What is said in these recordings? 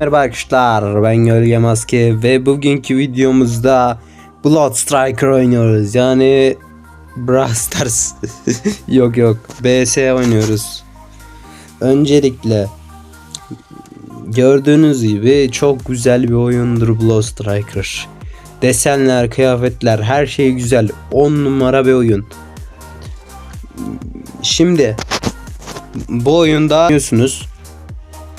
Merhaba arkadaşlar ben Gölge Maske ve bugünkü videomuzda Blood Striker oynuyoruz. Yani Brawl Stars. Yok yok. BS oynuyoruz. Öncelikle gördüğünüz gibi çok güzel bir oyundur Blood Striker. Desenler, kıyafetler her şey güzel. 10 numara bir oyun. Şimdi bu oyunda biliyorsunuz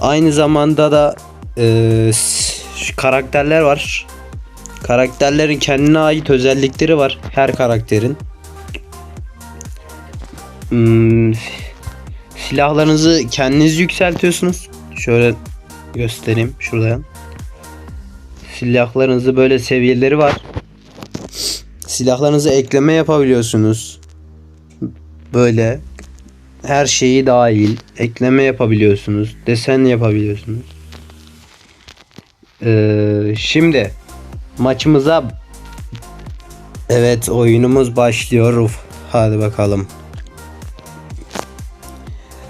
Aynı zamanda da e, karakterler var. Karakterlerin kendine ait özellikleri var her karakterin. Hmm, silahlarınızı kendiniz yükseltiyorsunuz. Şöyle göstereyim şuradan. Silahlarınızı böyle seviyeleri var. Silahlarınızı ekleme yapabiliyorsunuz. Böyle her şeyi dahil ekleme yapabiliyorsunuz. Desen yapabiliyorsunuz. Ee, şimdi maçımıza Evet oyunumuz başlıyor. Uf, hadi bakalım.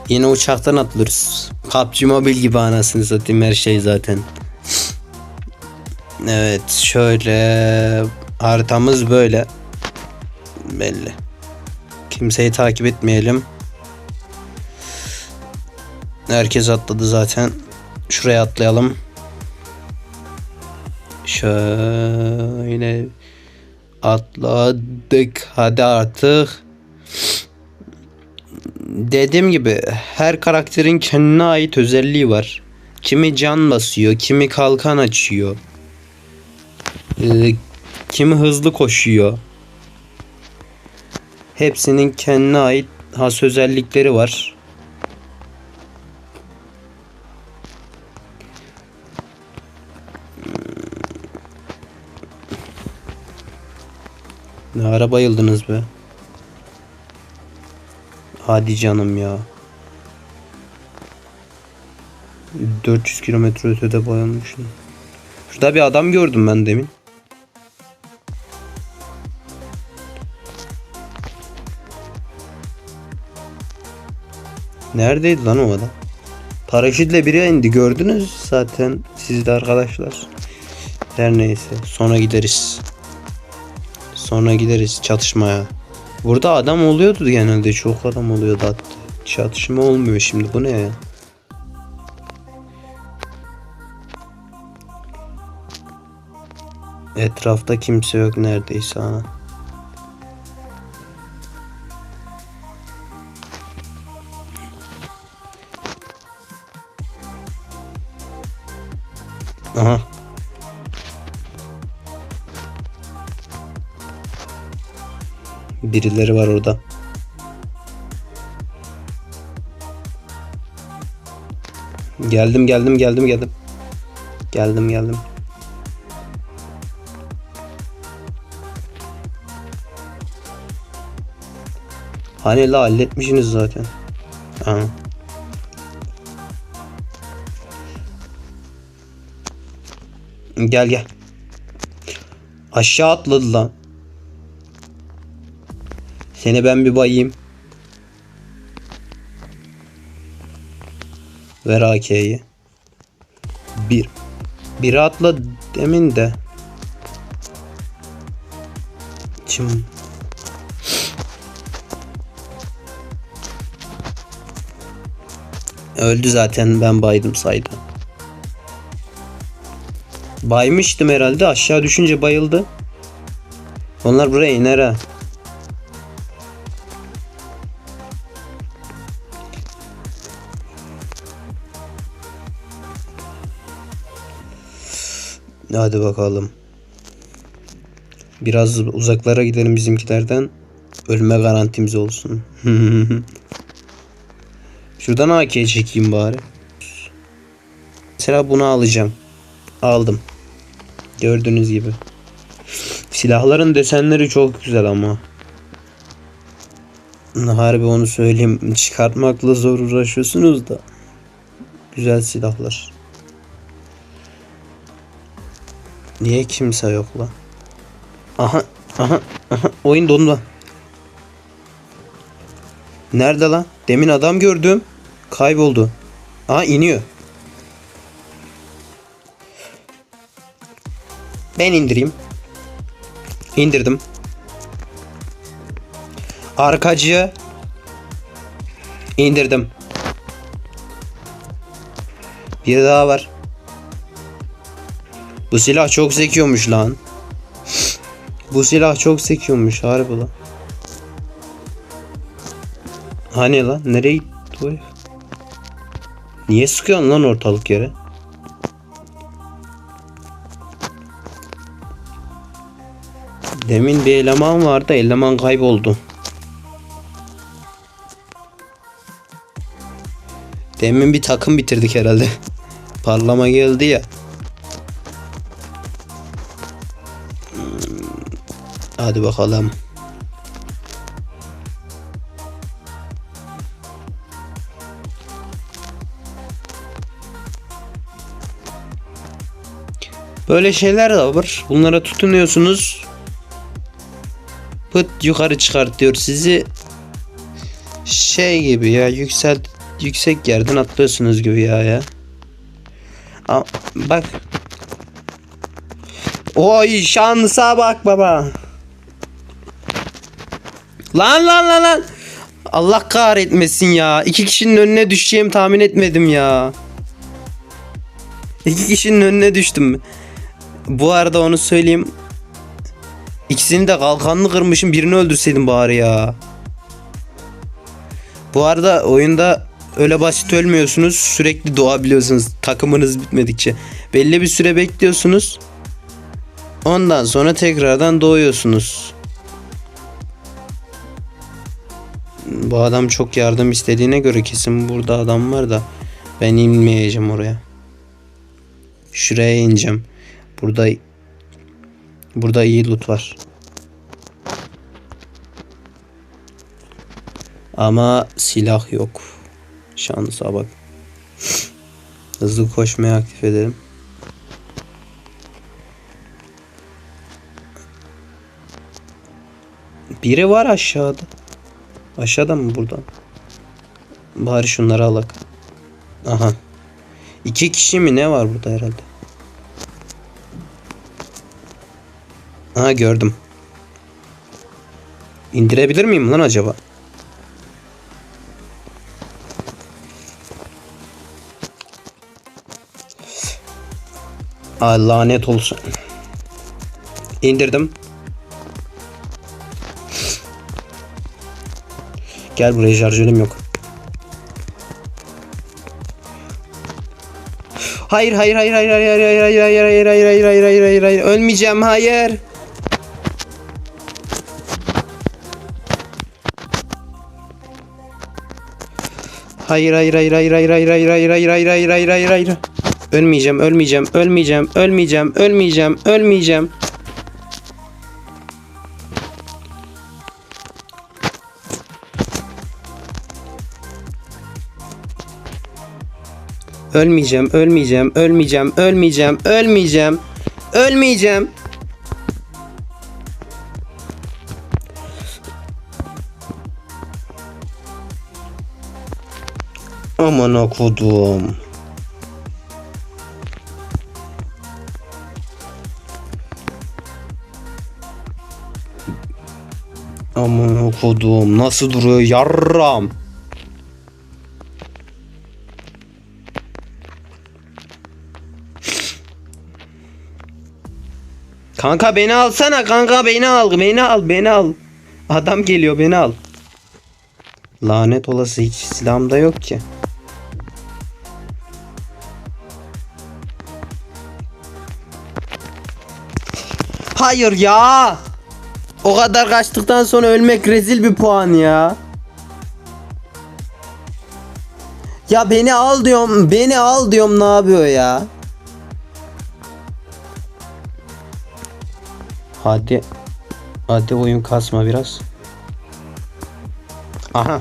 Yine uçaktan atlıyoruz. PUBG Mobile gibi anasını satayım her şey zaten. Evet şöyle haritamız böyle. Belli. Kimseyi takip etmeyelim. Herkes atladı zaten. Şuraya atlayalım. Şöyle atladık. Hadi artık. Dediğim gibi her karakterin kendine ait özelliği var. Kimi can basıyor, kimi kalkan açıyor. Ee, kimi hızlı koşuyor. Hepsinin kendine ait has özellikleri var. Ne ara bayıldınız be? Hadi canım ya. 400 kilometre ötede bayılmışım. Şurada bir adam gördüm ben demin. Neredeydi lan o adam? Paraşütle biri indi gördünüz zaten siz de arkadaşlar. Her neyse sonra gideriz. Sonra gideriz çatışmaya. Burada adam oluyordu genelde çok adam oluyordu hatta. Çatışma olmuyor şimdi bu ne ya? Etrafta kimse yok neredeyse ha. Birileri var orada. Geldim geldim geldim geldim. Geldim geldim. Hani la halletmişsiniz zaten. Aha. Gel gel. Aşağı atladı lan. Seni ben bir bayayım. Ver AK'yi. Bir. Biri atla demin de. Çim. Öldü zaten ben baydım saydım. Baymıştım herhalde aşağı düşünce bayıldı. Onlar buraya iner ha. Hadi bakalım. Biraz uzaklara gidelim bizimkilerden. Ölme garantimiz olsun. Şuradan AK çekeyim bari. Mesela bunu alacağım. Aldım. Gördüğünüz gibi. Silahların desenleri çok güzel ama. Harbi onu söyleyeyim. Çıkartmakla zor uğraşıyorsunuz da. Güzel silahlar. Niye kimse yok lan? Aha, aha, aha. Oyun dondu. Nerede lan? Demin adam gördüm. Kayboldu. Aha iniyor. Ben indireyim. İndirdim. Arkacı indirdim. Bir daha var. Bu silah çok zekiyormuş lan. Bu silah çok zekiyormuş harbi lan. Hani lan nereye gitti? Niye sıkıyorsun lan ortalık yere? Demin bir eleman vardı eleman kayboldu. Demin bir takım bitirdik herhalde. Parlama geldi ya. Hadi bakalım. Böyle şeyler de var. Bunlara tutunuyorsunuz. Pıt yukarı çıkartıyor sizi. Şey gibi ya yüksel yüksek yerden atlıyorsunuz gibi ya ya. Aa, bak. Oy şansa bak baba. Lan lan lan lan. Allah kahretmesin ya. İki kişinin önüne düşeceğimi tahmin etmedim ya. İki kişinin önüne düştüm. Bu arada onu söyleyeyim. İkisini de kalkanını kırmışım. Birini öldürseydim bari ya. Bu arada oyunda öyle basit ölmüyorsunuz. Sürekli doğabiliyorsunuz. Takımınız bitmedikçe. Belli bir süre bekliyorsunuz. Ondan sonra tekrardan doğuyorsunuz. Bu adam çok yardım istediğine göre kesin burada adam var da ben inmeyeceğim oraya. Şuraya ineceğim. Burada burada iyi loot var. Ama silah yok. Şansa bak. Hızlı koşmayı aktif edelim. Biri var aşağıda. Aşağıda mı buradan? Bari şunları alak. Aha. İki kişi mi ne var burada herhalde? Aha gördüm. İndirebilir miyim lan acaba? Ay lanet olsun. İndirdim. Gel buraya şarjörüm yok. Hayır hayır hayır hayır hayır hayır hayır hayır hayır hayır hayır hayır hayır hayır hayır ölmeyeceğim hayır. Hayır hayır hayır hayır hayır hayır hayır hayır hayır hayır hayır hayır hayır hayır. Ölmeyeceğim ölmeyeceğim ölmeyeceğim ölmeyeceğim ölmeyeceğim ölmeyeceğim. Ölmeyeceğim, ölmeyeceğim, ölmeyeceğim, ölmeyeceğim, ölmeyeceğim, ölmeyeceğim. Aman okudum. Aman okudum. Nasıl duruyor yarram? Kanka beni alsana kanka beni al beni al beni al. Adam geliyor beni al. Lanet olası hiç silahım da yok ki. Hayır ya. O kadar kaçtıktan sonra ölmek rezil bir puan ya. Ya beni al diyorum. Beni al diyorum ne yapıyor ya? Hadi. Hadi oyun kasma biraz. Aha.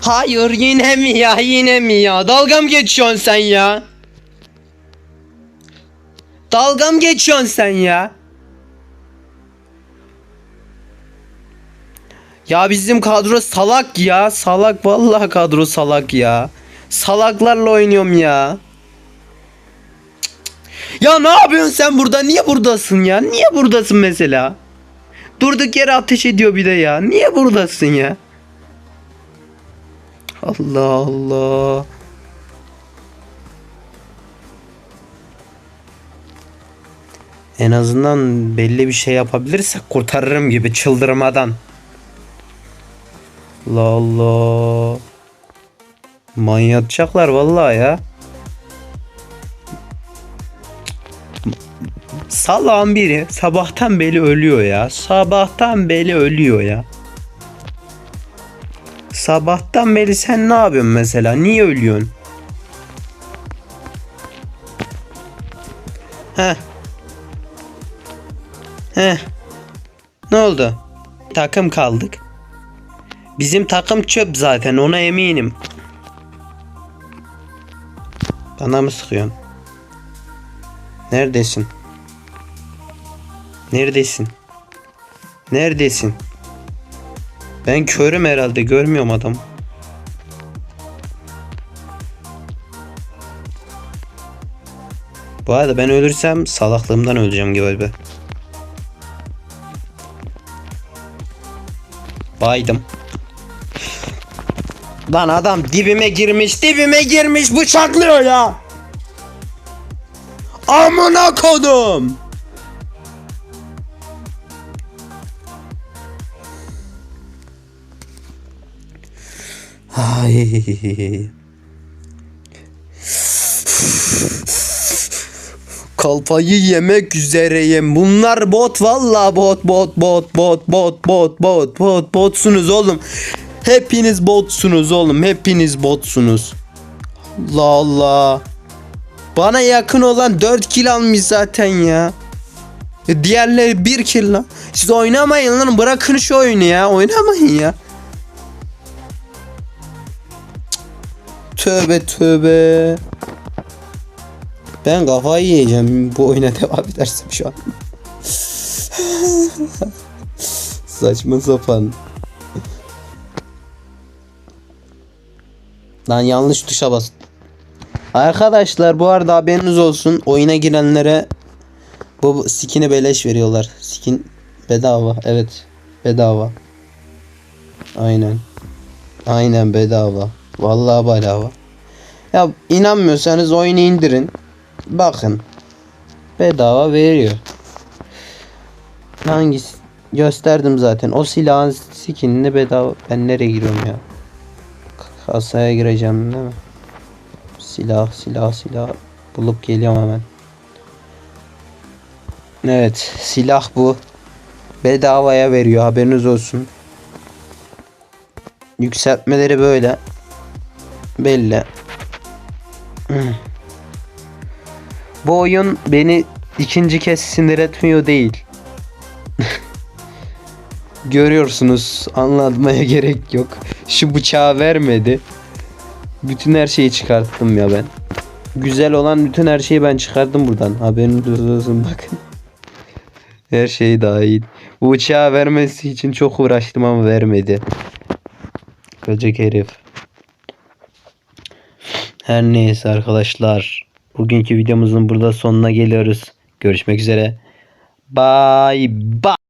Hayır yine mi ya yine mi ya? Dalga mı geçiyorsun sen ya? Dalga mı geçiyorsun sen ya? Ya bizim kadro salak ya. Salak vallahi kadro salak ya. Salaklarla oynuyorum ya. Ya ne yapıyorsun sen burada? Niye buradasın ya? Niye buradasın mesela? Durduk yere ateş ediyor bir de ya. Niye buradasın ya? Allah Allah. En azından belli bir şey yapabilirsek kurtarırım gibi çıldırmadan. Allah Allah. Manyatacaklar vallahi ya. Salağın biri sabahtan beri ölüyor ya. Sabahtan beri ölüyor ya. Sabahtan beri sen ne yapıyorsun mesela? Niye ölüyorsun? Heh. Heh. Ne oldu? Takım kaldık. Bizim takım çöp zaten ona eminim. Bana mı sıkıyorsun? Neredesin? Neredesin? Neredesin? Ben körüm herhalde görmüyorum adam. Bu arada ben ölürsem salaklığımdan öleceğim galiba. Baydım. Lan adam dibime girmiş, dibime girmiş bıçaklıyor ya. Amına kodum. Ay. Kalfayı yemek üzereyim. Bunlar bot valla bot bot bot bot bot bot bot bot botsunuz oğlum. Hepiniz botsunuz oğlum. Hepiniz botsunuz. Allah Allah. Bana yakın olan 4 kill almış zaten ya. E, Diğerleri 1 kill lan. Siz oynamayın lan bırakın şu oyunu ya. Oynamayın ya. Tövbe tövbe. Ben kafayı yiyeceğim bu oyuna devam edersem şu an. Saçma sapan. Lan yanlış tuşa bas. Arkadaşlar bu arada haberiniz olsun. Oyuna girenlere bu skin'i beleş veriyorlar. Skin bedava. Evet. Bedava. Aynen. Aynen bedava. Vallahi bedava. Ya inanmıyorsanız oyunu indirin. Bakın. Bedava veriyor. Hangisi? Gösterdim zaten. O silahın skinini bedava. Ben nereye giriyorum ya? Kasaya gireceğim değil mi? Silah, silah, silah. Bulup geliyorum hemen. Evet, silah bu. Bedavaya veriyor haberiniz olsun. Yükseltmeleri böyle. Belli. Bu oyun beni ikinci kez sinir etmiyor değil. Görüyorsunuz anlatmaya gerek yok. Şu bıçağı vermedi. Bütün her şeyi çıkarttım ya ben. Güzel olan bütün her şeyi ben çıkardım buradan. Haberiniz olsun bakın. Her şey dahil. Bu bıçağı vermesi için çok uğraştım ama vermedi. Koca herif. Her neyse arkadaşlar. Bugünkü videomuzun burada sonuna geliyoruz. Görüşmek üzere. Bye bye.